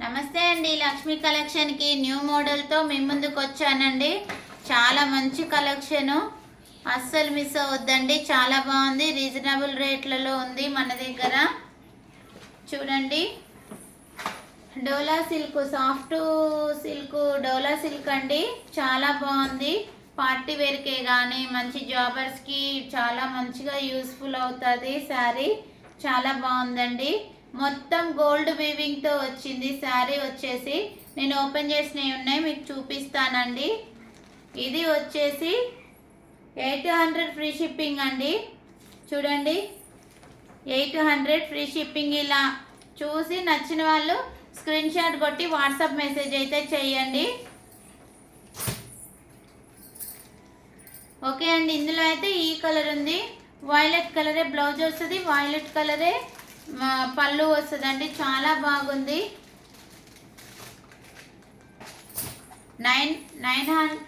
నమస్తే అండి లక్ష్మీ కలెక్షన్కి న్యూ మోడల్తో మీ ముందుకు వచ్చానండి. చాలా మంచి కలెక్షను. అస్సలు మిస్ అవ్వద్దండి. చాలా బాగుంది రీజనబుల్ రేట్లలో ఉంది మన దగ్గర. చూడండి. Dola silk soft silk Dola silk అండి. చాలా బాగుంది. పార్టీ వేర్కే కానీ మంచి జాబర్స్కి చాలా మంచిగా యూస్ఫుల్ అవుతుంది శారీ. చాలా బాగుందండి. మొత్తం గోల్డ్ వీవింగ్తో వచ్చింది. శారీ వచ్చేసి నేను ఓపెన్ చేసినవి ఉన్నాయి మీకు చూపిస్తానండి. ఇది వచ్చేసి ఎయిట్ హండ్రెడ్ ఫ్రీ షిప్పింగ్ అండి. చూడండి. ఎయిట్ హండ్రెడ్ ఫ్రీ షిప్పింగ్ ఇలా చూసి నచ్చిన వాళ్ళు స్క్రీన్ షాట్ కొట్టి వాట్సాప్ మెసేజ్ అయితే చేయండి. ఓకే అండి ఇందులో అయితే ఈ కలర్ ఉంది. వైలెట్ కలరే బ్లౌజ్ వస్తుంది. వైలెట్ కలరే పళ్ళు వస్తుందండి చాలా బాగుంది. Nine nine hundred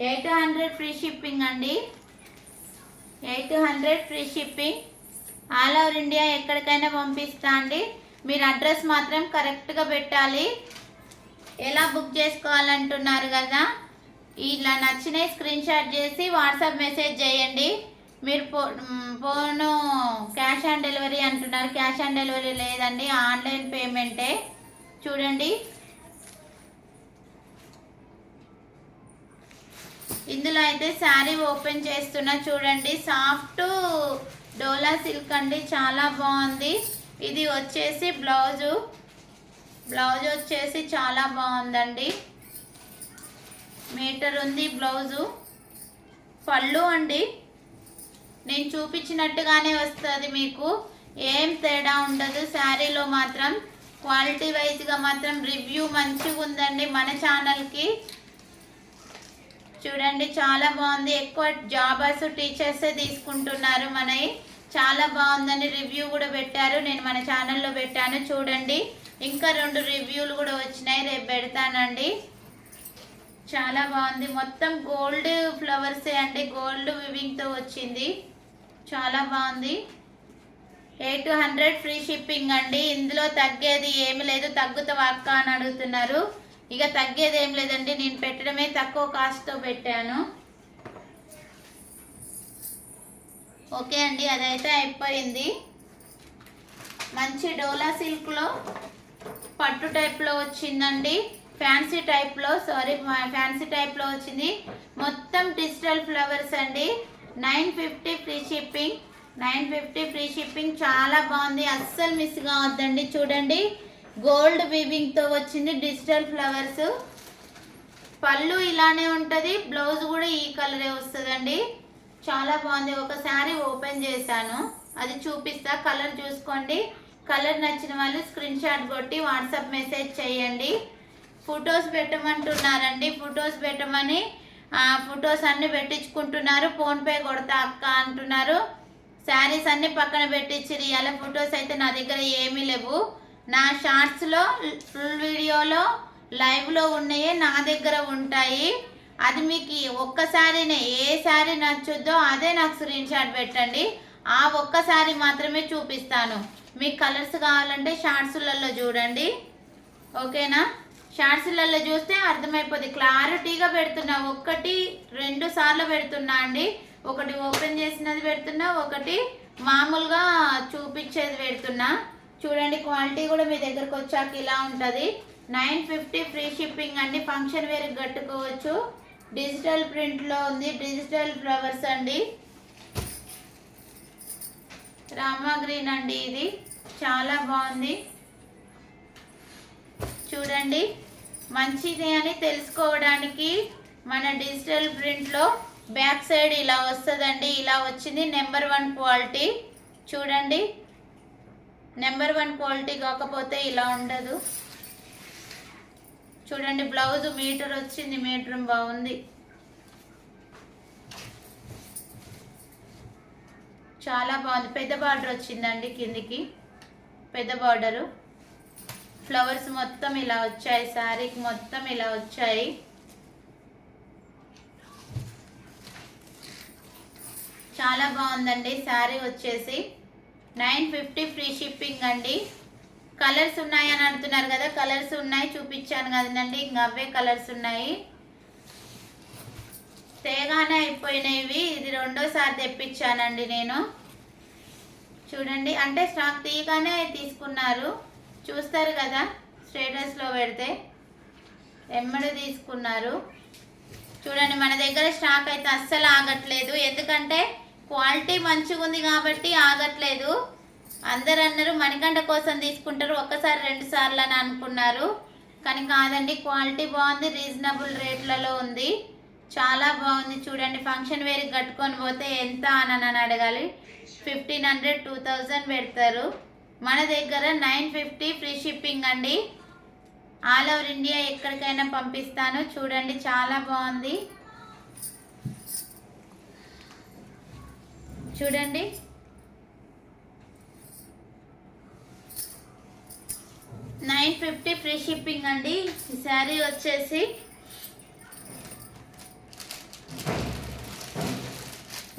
eight hundred free shipping అండి. Eight hundred free shipping. All over India ఎక్కడికైనా పంపిస్తా అండి. మీరు అడ్రస్ మాత్రం కరెక్ట్గా పెట్టాలి. ఎలా బుక్ చేసుకోవాలంటున్నారు కదా? ఇలా నచ్చినవి స్క్రీన్ షాట్ చేసి వాట్సాప్ మెసేజ్ చేయండి. మీరు ఫో ఫోను క్యాష్ ఆన్ డెలివరీ అంటున్నారు. క్యాష్ ఆన్ డెలివరీ లేదండి. ఆన్లైన్ పేమెంటే. చూడండి. ఇందులో అయితే శారీ ఓపెన్ చేస్తున్నా. చూడండి. సాఫ్ట్ డోలా సిల్క్ అండి. చాలా బాగుంది. ఇది వచ్చేసి బ్లౌజు. బ్లౌజ్ వచ్చేసి చాలా బాగుందండి. మీటర్ ఉంది బ్లౌజు. పళ్ళు అండి. నేను చూపించినట్టుగానే వస్తుంది మీకు. ఏం తేడా ఉండదు. శారీలో మాత్రం క్వాలిటీ వైజ్గా మాత్రం రివ్యూ మంచిగా ఉందండి మన ఛానల్కి. చూడండి చాలా బాగుంది. ఎక్కువ జాబర్స్ టీచర్సే తీసుకుంటున్నారు మనవి చాలా బాగుందని రివ్యూ కూడా పెట్టారు. నేను మన ఛానల్లో పెట్టాను. చూడండి ఇంకా రెండు రివ్యూలు కూడా వచ్చినాయి. రేపు పెడతానండి. చాలా బాగుంది. మొత్తం గోల్డ్ ఫ్లవర్సే అండి. గోల్డ్ వివింగ్తో వచ్చింది. చాలా బాగుంది. ఎయిట్ హండ్రెడ్ ఫ్రీ షిప్పింగ్ అండి. ఇందులో తగ్గేది ఏమి లేదు. తగ్గుతావా అక్క అని అడుగుతున్నారు. ఇక తగ్గేది ఏం లేదండి. నేను పెట్టడమే తక్కువ కాస్ట్తో పెట్టాను. ఓకే అండి. అదైతే అయిపోయింది. మంచి డోలా సిల్క్లో పట్టు టైప్లో వచ్చిందండి. ఫ్యాన్సీ టైప్లో సారీ ఫ్యాన్సీ టైప్లో వచ్చింది. మొత్తం డిజిటల్ ఫ్లవర్స్ అండి. Nine fifty free shipping. Nine fifty free shipping చాలా బాగుంది. అస్సలు మిస్ కావద్దండి. చూడండి. గోల్డ్ వీవింగ్తో వచ్చింది. Digital flowers. పళ్ళు ఇలానే ఉంటుంది. బ్లౌజ్ కూడా ఈ కలరే వస్తుందండి. చాలా బాగుంది. ఒక శారీ ఓపెన్ చేశాను. అది చూపిస్తా. కలర్ చూసుకోండి. కలర్ నచ్చిన వాళ్ళు స్క్రీన్ షాట్ కొట్టి వాట్సాప్ మెసేజ్ చేయండి. ఫొటోస్ పెట్టమంటున్నారండి. ఫొటోస్ పెట్టమని ఫొటోస్ అన్ని పెట్టించుకుంటున్నారు. ఫోన్పే కొడతా అక్క అంటున్నారు. శారీస్ అన్ని పక్కన పెట్టించిరు ఇలా ఫొటోస్ అయితే నా దగ్గర ఏమీ లేవు. నా షార్ట్స్లో ఫుల్ వీడియోలో లైవ్లో ఉన్నాయే నా దగ్గర ఉంటాయి. అది మీకు ఒక్కసారినే ఏ శారీ నచ్చుద్దో అదే నాకు స్క్రీన్ షాట్ పెట్టండి. ఆ ఒక్కసారి మాత్రమే చూపిస్తాను. మీకు కలర్స్ కావాలంటే షార్ట్స్లలో చూడండి. ఓకేనా షార్ట్స్లలో చూస్తే అర్థమైపోతుంది క్లారిటీగా పెడుతున్నా. ఒకటి రెండు సార్లు పెడుతున్నా అండి. ఒకటి ఓపెన్ చేసినది పెడుతున్నా. ఒకటి మామూలుగా చూపించేది పెడుతున్నా. చూడండి క్వాలిటీ కూడా మీ దగ్గరకు వచ్చాక ఇలా ఉంటుంది. నైన్ ఫిఫ్టీ ఫ్రీ షిప్పింగ్ అండి. ఫంక్షన్ వేర్ కట్టుకోవచ్చు. డిజిటల్ ప్రింట్లో ఉంది. డిజిటల్ ఫ్లవర్స్ అండి. రామా గ్రీన్ అండి ఇది. చాలా బాగుంది. చూడండి. మంచిది అని తెలుసుకోవడానికి మన డిజిటల్ ప్రింట్లో బ్యాక్ సైడ్ ఇలా వస్తుందండి ఇలా వచ్చింది నెంబర్ వన్ క్వాలిటీ. చూడండి నెంబర్ వన్ క్వాలిటీ కాకపోతే ఇలా ఉండదు. చూడండి బ్లౌజ్ మీటర్ వచ్చింది మీటర్ బాగుంది. చాలా బాగుంది. పెద్ద బార్డర్ వచ్చిందండి కిందికి. పెద్ద బార్డరు. ఫ్లవర్స్ మొత్తం ఇలా వచ్చాయి శారీకి మొత్తం ఇలా వచ్చాయి. చాలా బాగుందండి శారీ వచ్చేసి. నైన్ ఫిఫ్టీ ఫ్రీ షిప్పింగ్ అండి. కలర్స్ ఉన్నాయి అని అంటున్నారు కదా కలర్స్ ఉన్నాయి చూపించాను కదండి. ఇంకా అవే కలర్స్ ఉన్నాయి. తేగానే అయిపోయినవి. ఇది రెండోసారి తెప్పించానండి నేను. చూడండి అంటే స్టాక్ తీయగానే తీసుకున్నారు. చూస్తారు కదా స్టేటస్లో పెడితే. ఎమ్మడి తీసుకున్నారు. చూడండి మన దగ్గర స్టాక్ అయితే అస్సలు ఆగట్లేదు. ఎందుకంటే క్వాలిటీ మంచిగా ఉంది కాబట్టి ఆగట్లేదు. అందరు అన్నారు మణికంఠ కోసం తీసుకుంటారు. ఒక్కసారి రెండు సార్లు అని అనుకున్నారు. కానీ కాదండి క్వాలిటీ బాగుంది రీజనబుల్ రేట్లలో ఉంది. చాలా బాగుంది. చూడండి ఫంక్షన్ వేరికి కట్టుకొని పోతే ఎంత అని అని అడగాలి. ఫిఫ్టీన్ హండ్రెడ్ టూ థౌజండ్ పెడతారు. మన దగ్గర నైన్ ఫిఫ్టీ ఫ్రీ షిప్పింగ్ అండి. ఆల్ ఓవర్ ఇండియా ఎక్కడికైనా పంపిస్తాను. చూడండి చాలా బాగుంది. చూడండి. నైన్ ఫిఫ్టీ ఫ్రీ షిప్పింగ్ అండి. ఈ శారీ వచ్చేసి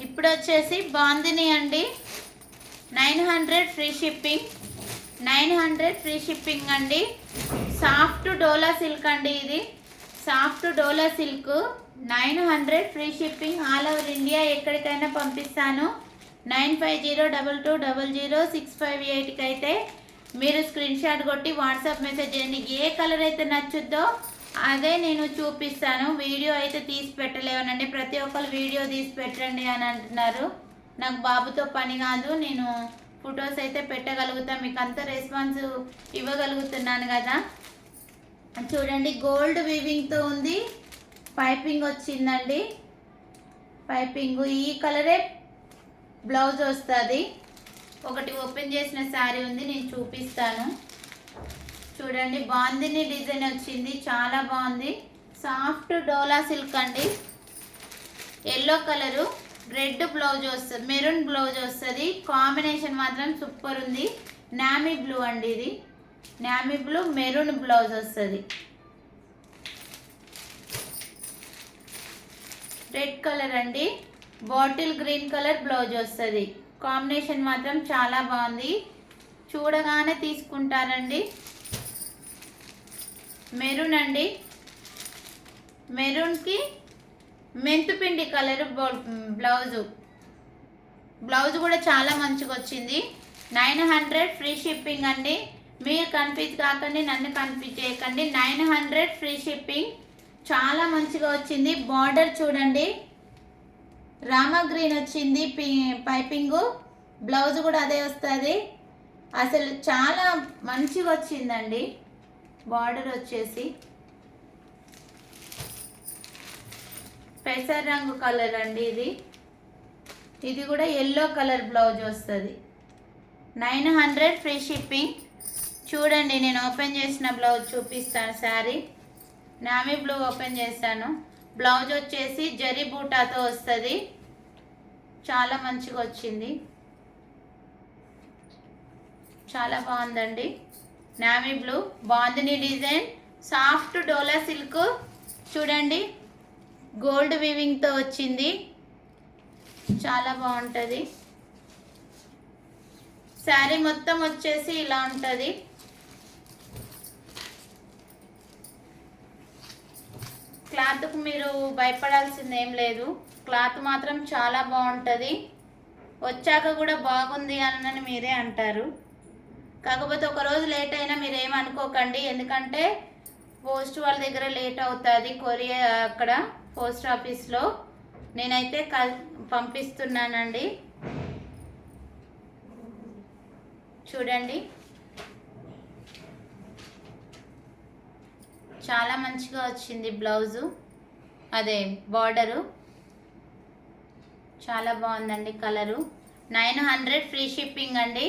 ఇప్పుడు వచ్చేసి బాందిని అండి. Nine hundred free shipping. Nine hundred free shipping అండి. సాఫ్ట్ డోలా సిల్క్ అండి ఇది. Soft Dola silk. Nine hundred free shipping all over India ఎక్కడికైనా పంపిస్తాను. Nine five zero double two double zero six five ఎయిట్కి అయితే మీరు స్క్రీన్ షాట్ కొట్టి WhatsApp message చేయండి. ఏ కలర్ అయితే నచ్చుద్దో అదే నేను చూపిస్తాను. వీడియో అయితే తీసి పెట్టలేవనండి. ప్రతి ఒక్కరు వీడియో తీసి పెట్టండి అని అంటున్నారు. నాకు బాబుతో పని కాదు నేను ఫొటోస్ అయితే పెట్టగలుగుతా మీకు అంత రెస్పాన్స్ ఇవ్వగలుగుతున్నాను కదా. చూడండి గోల్డ్ వీవింగ్తో ఉంది. పైపింగ్ వచ్చిందండి. పైపింగ్ ఈ కలరే బ్లౌజ్ వస్తుంది. ఒకటి ఓపెన్ చేసిన శారీ ఉంది నేను చూపిస్తాను. చూడండి బాందిని డిజైన్ వచ్చింది చాలా బాగుంది. సాఫ్ట్ డోలా సిల్క్ అండి. Yellow colour. రెడ్ బ్లౌజ్ వస్తుంది మెరూన్ బ్లౌజ్ వస్తుంది. కాంబినేషన్ మాత్రం సూపర్ ఉంది. నామీ బ్లూ అండి ఇది. నామీ బ్లూ మెరూన్ బ్లౌజ్ వస్తుంది. రెడ్ కలర్ అండి. బాటిల్ గ్రీన్ కలర్ బ్లౌజ్ వస్తుంది. కాంబినేషన్ మాత్రం చాలా బాగుంది. చూడగానే తీసుకుంటారండి. మెరూన్ అండి. మెరూన్కి మెంతుపిండి కలర్ బ్లౌజు. బ్లౌజ్ కూడా చాలా మంచిగా వచ్చింది నైన్ హండ్రెడ్ ఫ్రీ షిప్పింగ్ అండి. మీరు కన్ఫ్యూజ్ కాకండి నన్ను కన్ఫ్యూజ్ చేయకండి. Nine hundred free shipping. చాలా మంచిగా వచ్చింది బార్డర్ చూడండి. రామా గ్రీన్ వచ్చింది పి- పైపింగు. బ్లౌజ్ కూడా అదే వస్తుంది. అసలు చాలా మంచిగా వచ్చిందండి బార్డర్ వచ్చేసి. పెసర రంగు కలర్ అండి ఇది. ఇది కూడా ఎల్లో కలర్ బ్లౌజ్ వస్తుంది. Nine hundred free shipping. చూడండి నేను ఓపెన్ చేసిన బ్లౌజ్ చూపిస్తాను శారీ. నామీ బ్లూ ఓపెన్ చేశాను. బ్లౌజ్ వచ్చేసి జరీ బూటాతో వస్తుంది. చాలా మంచిగా వచ్చింది. చాలా బాగుందండి. Navy blue. Bandhani design. Soft Dola silk. చూడండి గోల్డ్ వివింగ్తో వచ్చింది. చాలా బాగుంటుంది. శారీ మొత్తం వచ్చేసి ఇలా ఉంటుంది. క్లాత్కు మీరు భయపడాల్సింది ఏం లేదు. క్లాత్ మాత్రం చాలా బాగుంటుంది. వచ్చాక కూడా బాగుంది అని మీరే అంటారు. కాకపోతే ఒక రోజు లేట్ అయినా మీరు ఏమనుకోకండి ఎందుకంటే పోస్ట్ వాళ్ళ దగ్గర లేట్ అవుతుంది కొరియా అక్కడ. పోస్ట్ ఆఫీస్లో నేనైతే కల్ పంపిస్తున్నానండి. చూడండి. చాలా మంచిగా వచ్చింది బ్లౌజు. అదే బార్డరు. చాలా బాగుందండి colour. Nine hundred free shipping అండి.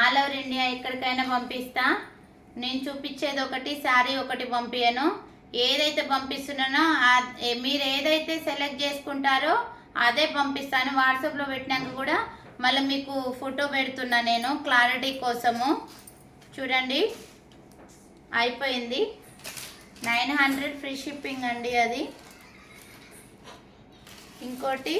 ఆల్ ఓవర్ ఇండియా ఎక్కడికైనా పంపిస్తా. నేను చూపించేది ఒకటి శారీ ఒకటి పంపించను ఏదైతే పంపిస్తున్నానో మీరు ఏదైతే సెలెక్ట్ చేసుకుంటారో అదే పంపిస్తాను. వాట్సాప్లో పెట్టినాక కూడా మళ్ళీ మీకు ఫోటో పెడుతున్నా నేను క్లారిటీ కోసము. చూడండి అయిపోయింది. నైన్ హండ్రెడ్ ఫ్రీ షిప్పింగ్ అండి అది. ఇంకోటి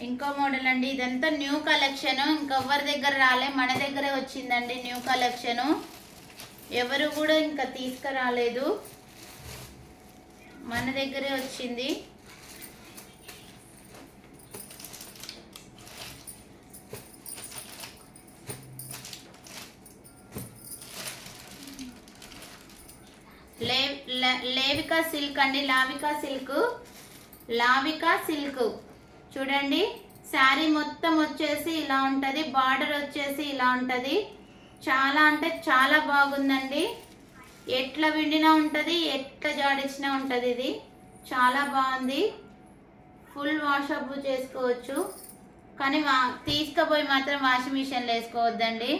ఇంకో మోడల్ అండి. ఇదంతా న్యూ కలెక్షన్ ఇంకెవరి దగ్గర రాలే మన దగ్గరే వచ్చిందండి న్యూ కలెక్షన్ ఎవరు కూడా ఇంకా తీసుకురాలేదు. మన దగ్గరే వచ్చింది. లే లేవికా సిల్క్ అండి. లావికా సిల్క్. లావికా సిల్క్. చూడండి శారీ మొత్తం వచ్చేసి ఇలా ఉంటుంది బార్డర్ వచ్చేసి ఇలా ఉంటుంది. చాలా అంటే చాలా బాగుందండి. ఎట్లా విండినా ఉంటుంది ఎట్లా జాడించినా ఉంటుంది ఇది. చాలా బాగుంది. ఫుల్ వాషప్ చేసుకోవచ్చు. కానీ వా తీసుకుపోయి మాత్రం వాషింగ్ మిషన్లో వేసుకోవద్దండి.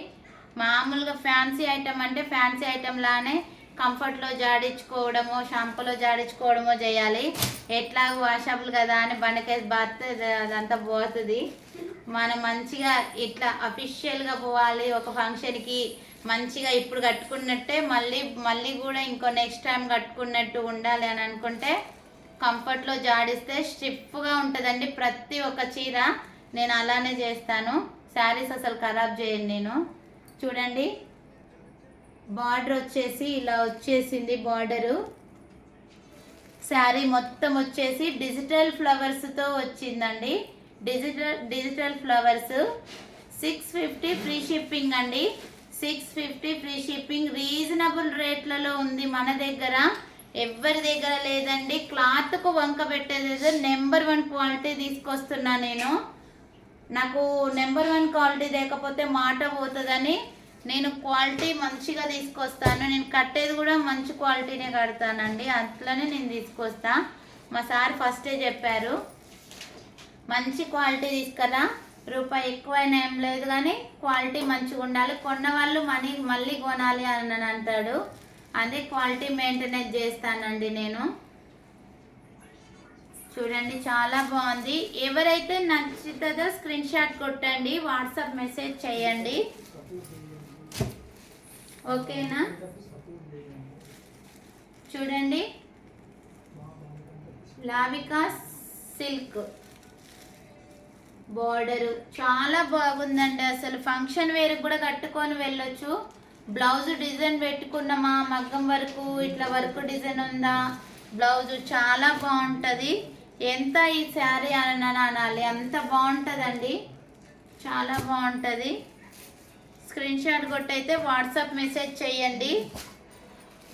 మామూలుగా ఫ్యాన్సీ ఐటమ్ అంటే ఫ్యాన్సీ ఐటమ్ లానే కంఫర్ట్లో జాడించుకోవడమో షాంపూలో జాడించుకోవడమో చేయాలి. ఎట్లాగో వాషబుల్ కదా అని బండకేసి బాస్తే అదంతా పోతుంది. మనం మంచిగా ఇట్లా అఫీషియల్గా పోవాలి ఒక ఫంక్షన్కి. మంచిగా ఇప్పుడు కట్టుకున్నట్టే మళ్ళీ మళ్ళీ కూడా ఇంకో నెక్స్ట్ టైం కట్టుకున్నట్టు ఉండాలి అని అనుకుంటే కంఫర్ట్లో జాడిస్తే స్టిఫ్గా ఉంటుందండి ప్రతి ఒక్క చీర. నేను అలానే చేస్తాను. శారీస్ అసలు ఖరాబ్ చేయను నేను. చూడండి. బార్డర్ వచ్చేసి ఇలా వచ్చేసింది బార్డరు. శారీ మొత్తం వచ్చేసి డిజిటల్ ఫ్లవర్స్తో వచ్చిందండి. Digital digital flowers. Six fifty free shipping అండి. Six fifty free shipping. Reasonable రేట్లలో ఉంది మన దగ్గర. ఎవరి దగ్గర లేదండి. క్లాత్కు వంక పెట్టేది నెంబర్ వన్ క్వాలిటీ తీసుకొస్తున్నా నేను. నాకు నెంబర్ వన్ క్వాలిటీ లేకపోతే మాట పోతుందని నేను క్వాలిటీ మంచిగా తీసుకొస్తాను. నేను కట్టేది కూడా మంచి క్వాలిటీనే కడతానండి. అట్లనే నేను తీసుకొస్తా. మా సార్ ఫస్టే చెప్పారు మంచి క్వాలిటీ తీసుకురా. రూపాయి ఎక్కువైనా ఏం లేదు కానీ క్వాలిటీ మంచిగా ఉండాలి. కొన్న వాళ్ళు మనీ మళ్ళీ కొనాలి అని అంటాడు. అదే క్వాలిటీ మెయింటెనెన్స్ చేస్తానండి నేను. చూడండి చాలా బాగుంది. ఎవరైతే నచ్చుతుందో స్క్రీన్ షాట్ కొట్టండి వాట్సాప్ మెసేజ్ చేయండి. ఓకేనా? చూడండి. లావికా సిల్క్. బార్డరు. చాలా బాగుందండి అసలు. ఫంక్షన్ వేరు కూడా కట్టుకొని వెళ్ళొచ్చు. బ్లౌజ్ డిజైన్ పెట్టుకున్నామా మగ్గం వరకు ఇట్లా వర్క్ డిజైన్ ఉందా? బ్లౌజ్ చాలా బాగుంటుంది. ఎంత ఈ శారీ అని అనాలి అంత బాగుంటుందండి. చాలా బాగుంటుంది. స్క్రీన్ షాట్ కొట్టయితే వాట్సాప్ మెసేజ్ చేయండి.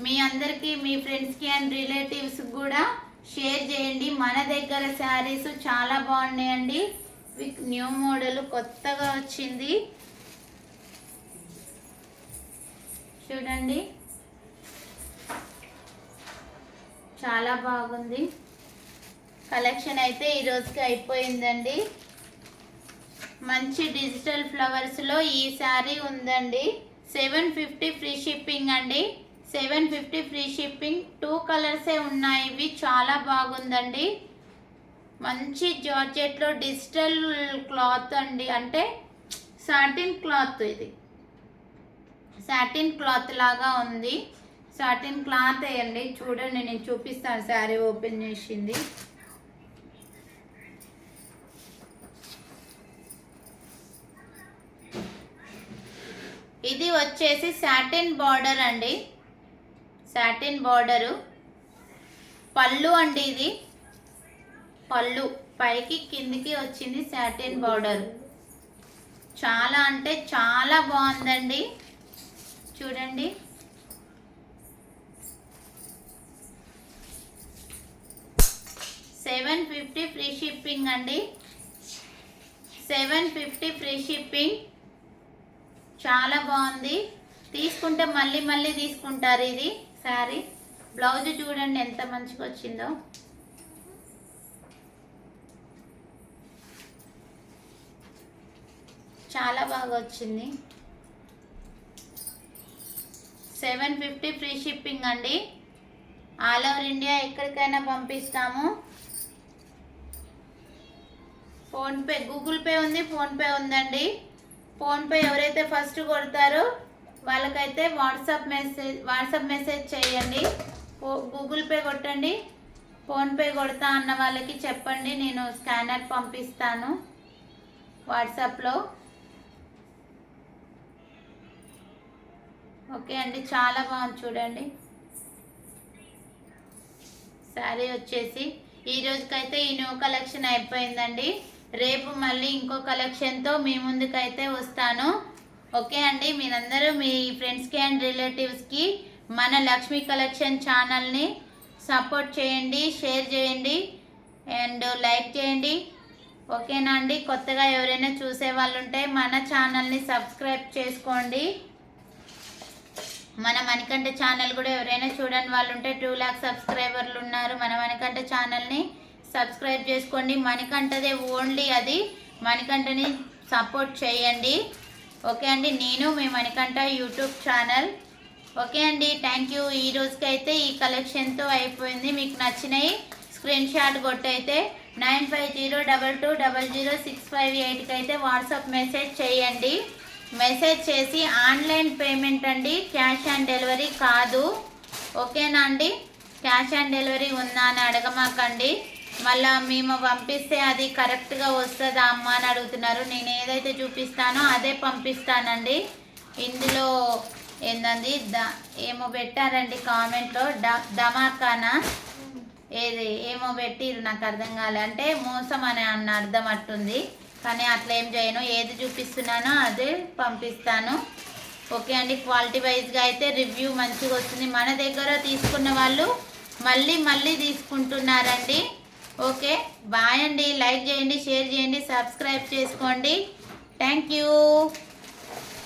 మీ అందరికీ మీ ఫ్రెండ్స్కి అండ్ రిలేటివ్స్ కూడా షేర్ చేయండి. మన దగ్గర శారీస్ చాలా బాగున్నాయండి. విత్ న్యూ మోడల్ కొత్తగా వచ్చింది. చూడండి. చాలా బాగుంది. కలెక్షన్ అయితే ఈరోజుకి అయిపోయిందండి. మంచి డిజిటల్ ఫ్లవర్స్లో ఈ శారీ ఉందండి. సెవెన్ ఫిఫ్టీ ఫ్రీ షిప్పింగ్ అండి. Seven fifty free shipping. Two కలర్సే ఉన్నాయి. ఇవి చాలా బాగుందండి. మంచి జార్జెట్లో డిజిటల్ క్లాత్ అండి. అంటే సాటిన్ క్లాత్ ఇది. సాటిన్ క్లాత్ లాగా ఉంది. సాటిన్ క్లాత్ వేయండి చూడండి నేను చూపిస్తాను శారీ ఓపెన్ చేసింది ఇది వచ్చేసి శాటిన్ బార్డర్ అండి. శాటిన్ బార్డరు పళ్ళు అండి ఇది. పళ్ళు. పైకి కిందికి వచ్చింది శాటిన్ బార్డర్ చాలా అంటే చాలా బాగుందండి. చూడండి. సెవెన్ ఫిఫ్టీ ఫ్రీ షిప్పింగ్ అండి. సెవెన్ ఫిఫ్టీ ఫ్రీ షిప్పింగ్ చాలా బాగుంది. తీసుకుంటే మళ్ళీ మళ్ళీ తీసుకుంటారు ఇది. శారీ బ్లౌజ్ చూడండి ఎంత మంచిగా వచ్చిందో. చాలా బాగా వచ్చింది. సెవెన్ ఫిఫ్టీ ఫ్రీ షిప్పింగ్ అండి. ఆల్ ఓవర్ ఇండియా ఎక్కడికైనా పంపిస్తాము. ఫోన్పే గూగుల్ పే ఉంది ఫోన్పే ఉందండి. ఫోన్పే ఎవరైతే ఫస్ట్ కొడతారో వాళ్ళకైతే వాట్సాప్ మెసేజ్ వాట్సాప్ మెసేజ్ చేయండి. గూగుల్ పే కొట్టండి. ఫోన్పే కొడతా అన్న వాళ్ళకి చెప్పండి. నేను స్కానర్ పంపిస్తాను వాట్సాప్లో. ఓకే అండి చాలా బాగుంది చూడండి. శారీ వచ్చేసి ఈ రోజుకైతే ఈ న్యూ కలెక్షన్ అయిపోయిందండి. రేపు మళ్ళీ ఇంకో కలెక్షన్తో మీ ముందుకైతే వస్తాను. ఓకే అండి? మీరందరూ మీ ఫ్రెండ్స్కి అండ్ రిలేటివ్స్కి మన లక్ష్మీ కలెక్షన్ ఛానల్ని సపోర్ట్ చేయండి షేర్ చేయండి అండ్ లైక్ చేయండి. ఓకేనా అండి? కొత్తగా ఎవరైనా చూసే వాళ్ళు ఉంటే మన ఛానల్ని సబ్స్క్రైబ్ చేసుకోండి. మన మణికంఠ ఛానల్ కూడా ఎవరైనా చూడని వాళ్ళు ఉంటే టూ ల్యాక్ సబ్స్క్రైబర్లు ఉన్నారు. మన మణికంఠ ఛానల్ని సబ్స్క్రైబ్ చేసుకోండి. మణికంఠదే ఓన్లీ అది. మణికంఠని సపోర్ట్ చేయండి. ఓకే అండి నేను మీ మణికంఠ యూట్యూబ్ ఛానల్. ఓకే అండి థ్యాంక్ యూ ఈ రోజుకైతే ఈ కలెక్షన్తో అయిపోయింది. మీకు నచ్చినాయి screen shot కొట్టయితే nine five zero double two double zero six five ఎయిట్కి అయితే వాట్సాప్ మెసేజ్ చేయండి. మెసేజ్ చేసి ఆన్లైన్ పేమెంట్ అండి. క్యాష్ ఆన్ డెలివరీ కాదు. ఓకేనా అండి? క్యాష్ ఆన్ డెలివరీ ఉందా అని అడగమాకండి. మళ్ళా మేము పంపిస్తే అది కరెక్ట్గా వస్తుందా అమ్మ అని అడుగుతున్నారు. నేను ఏదైతే చూపిస్తానో అదే పంపిస్తానండి. ఇందులో ఏందండి? ద ఏమో పెట్టారండి కామెంట్లో. డ ధమాకానా ఏది ఏమో పెట్టిరు నాకు అర్థం కాలే. అంటే మోసం అని అన్న అర్థం అట్టుంది. కానీ అట్లా ఏం చేయను. ఏది చూపిస్తున్నానో అదే పంపిస్తాను. ఓకే అండి. క్వాలిటీ వైజ్గా అయితే రివ్యూ మంచిగా వస్తుంది. మన దగ్గర తీసుకున్న వాళ్ళు మళ్ళీ మళ్ళీ తీసుకుంటున్నారండి. ఓకే బాయ్ అండి. లైక్ చేయండి షేర్ చేయండి సబ్స్క్రైబ్ చేసుకోండి. Thank you.